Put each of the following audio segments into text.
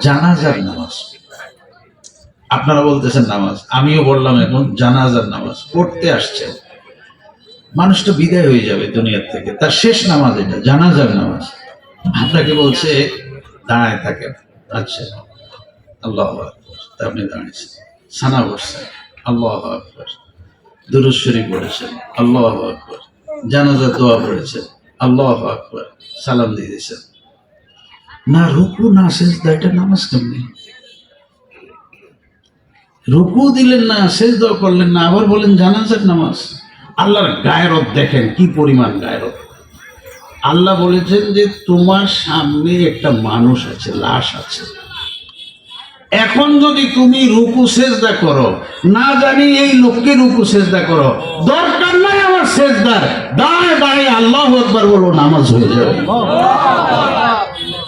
জানাজার নামাজ। আপনারা বলতেছেন নামাজ, আমিও বললাম এখন জানাজার নামাজ, পড়তে আসছেন। মানুষটা বিদায় হয়ে যাবে দুনিয়ার থেকে। তার শেষ নামাজ এটা, জানাজার নামাজ। আপনাকে বলছে, দাঁড়ায় থাকেন। আচ্ছা আল্লাহ আপনি দাঁড়িয়েছেন। সানা বসছেন আল্লাহ শরীফ পড়েছেন। আল্লাহ আকবর। জানাজা দোয়া পড়েছেন। আল্লাহ আকবর। সালাম দিয়ে দিয়েছেন। না, রুকু, না সেজদা এটা নামাজ কেমনি? রুকু দিলেন না সেজদা করলেন না, আবার বলেন জানাজার নামাজ। আল্লাহর গায়রত দেখেন, কি পরিমাণ গায়রত আল্লাহ বলেছেন যে, তোমার সামনে একটা মানুষ আছে, লাশ আছে। এখন যদি তুমি রুকু সেজদা করো, না জানি এই লোককে রুকু সেজদা করো, দরকার নাই আমার সেজদার দাঁড়ায়, দাঁড়িয়ে, আল্লাহ একবার বলো নামাজ হয়ে যাবে।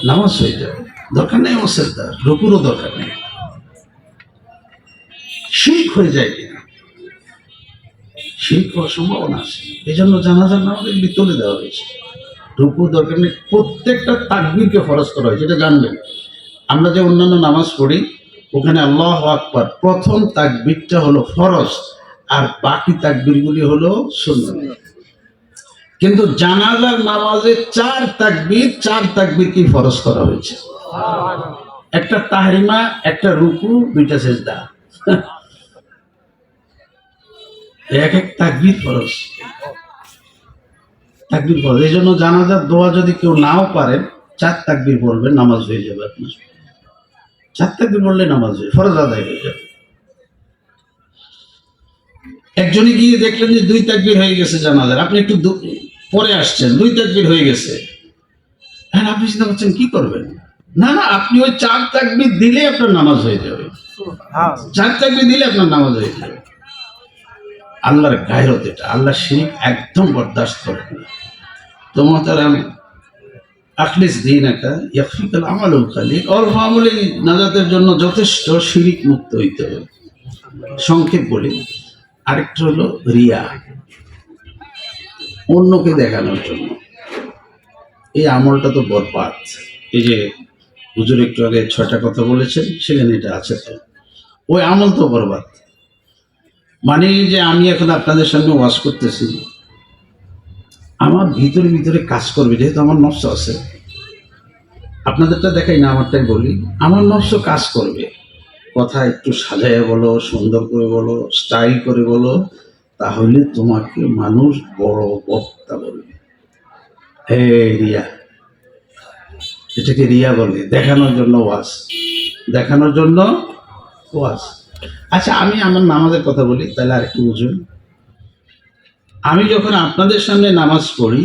নামাজ হয়ে যাবে। দরকার নেই আমার সেজদার রুকুরও দরকার নেই। শিখ হয়ে যায় কিনা? শিখ হওয়ার সম্ভাবনা আছে। এই জন্য জানাজার নামাজ এগুলি তুলে দেওয়া হয়েছে। রুকু দরকার নেই, প্রত্যেকটা তাকবীরকে ফরজ করা হয়েছে এটা জানবেন। আমরা যে অন্যান্য নামাজ পড়ি, ওখানে আল্লাহ আকবার, প্রথম তাকবীরটা হলো ফরজ, আর বাকি তাকবীরগুলি হলো সুন্নাত। কিন্তু জানাজার নামাজে চার তাকবীর চার তাকবীর কি ফরজ করা হয়েছে? একটা তাহরিমা, একটা রুকু, দুইটা সেজদা। এক এক তাকবির ফরজ। তাকবির ফরজ। এই জন্য জানাজার দোয়া যদি কেউ নাও পারেন চার তাকবির বলবেন নামাজ হয়ে যাবে আপনার। চার তাকবির বললে নামাজ হয়ে ফরজ আদায় হয়ে যাবে। একজনে গিয়ে দেখলেন যে দুই তাকবির হয়ে গেছে জানাজার। আপনি একটু পরে আসছেন দুই তাকবীর হয়ে গেছে। হ্যাঁ আপনি চিন্তা করছেন কি করবেন? না না আপনি ওই চার তাকবীর দিলে আপনার নামাজ হয়ে যাবে। চার তাকবীর দিলে আপনার নামাজ হয়ে যাবে। আল্লাহর গায়রত এটা। আল্লাহ শিরিক একদম বরদাস্ত করেন না। তো মহতারাম আখলিস দিন একা ইয়াফিকাল আমালুল খালিক। অল্প আমলে নাজাতের জন্য যথেষ্ট শিরিক মুক্ত হইতে হবে। সংক্ষেপ বলি। আরেকটা হলো রিয়া। অন্যকে দেখানোর জন্য। এই আমলটা তো বরবাদ। এই যে হুজুর একটু আগে ছয়টা কথা বলেছেন, সেখানে এটা আছে তো। ওই আমল তো বরবাদ। মানে যে আমি এখন আপনাদের সামনে ওয়াজ করতেছি, আমার ভিতরে ভিতরে কাজ করবে, যেহেতু আমার নফস আছে। আপনাদেরটা দেখাই না, আমারটাই বলি। আমার নফস কাজ করবে। কথা একটু সাজাইয়া বলো, সুন্দর করে বলো, স্টাইল করে বলো তাহলে তোমাকে মানুষ বড় বক্তা বলবে হে রিয়া, এটাকে রিয়া বলে, দেখানোর জন্য ওয়াজ। দেখানোর জন্য ওয়াজ। আচ্ছা আমি আমার নামাজের কথা বলি, তাহলে আর একটু বুঝুন। আমি যখন আপনাদের সামনে নামাজ পড়ি,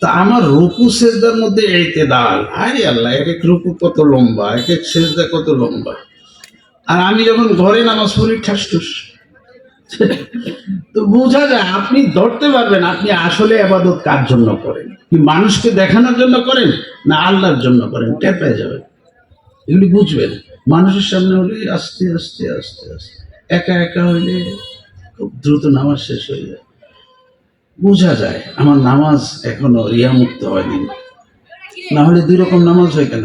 তা আমার রুকু সেজদার মধ্যে এইতে দাল আরে আল্লাহ, এক এক রুকু কত লম্বা, এক এক সেজদা কত লম্বা। আর আমি যখন ঘরে নামাজ পড়ি, ঠাস ঠুস। তো বোঝা যায় আপনি ধরতে পারবেন আপনি আসলে আবাদত কার জন্য করেন? কি মানুষকে দেখানোর জন্য করেন না আল্লাহর জন্য করেন? টের পেয়ে যাবেন। এগুলি বুঝবেন। মানুষের সামনে হলে আস্তে আস্তে আস্তে আস্তে। একা একা হইলে খুব দ্রুত নামাজ শেষ হয়ে যায়। বোঝা যায়, আমার নামাজ এখনও রিয়ামুক্ত হয়নি। না হলে দুই রকম নামাজ হয় কেন?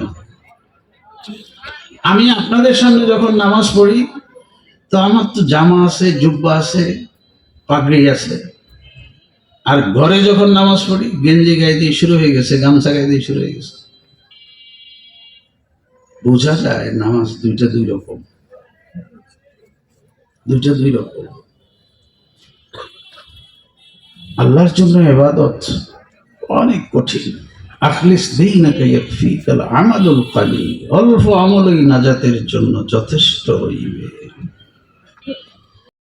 আমি আপনাদের সামনে যখন নামাজ পড়ি তো আমার তো জামা আছে, জুব্বা আছে, পাগড়ি আছে। আর ঘরে যখন নামাজ পড়ি, গেঞ্জি গায়ে দিয়ে শুরু হয়ে গেছে, গামছা গায়ে দিয়ে শুরু হয়ে গেছে। বোঝা যায় নামাজ দুইটা দুই রকম। দুইটা দুই রকম। আল্লাহর জন্য এবাদত অনেক কঠিন। আখলিস দিনাকা ইয়াকফিকাল আমালুল কালিল। অল্প আমলই নাজাতের জন্য যথেষ্ট হইবে।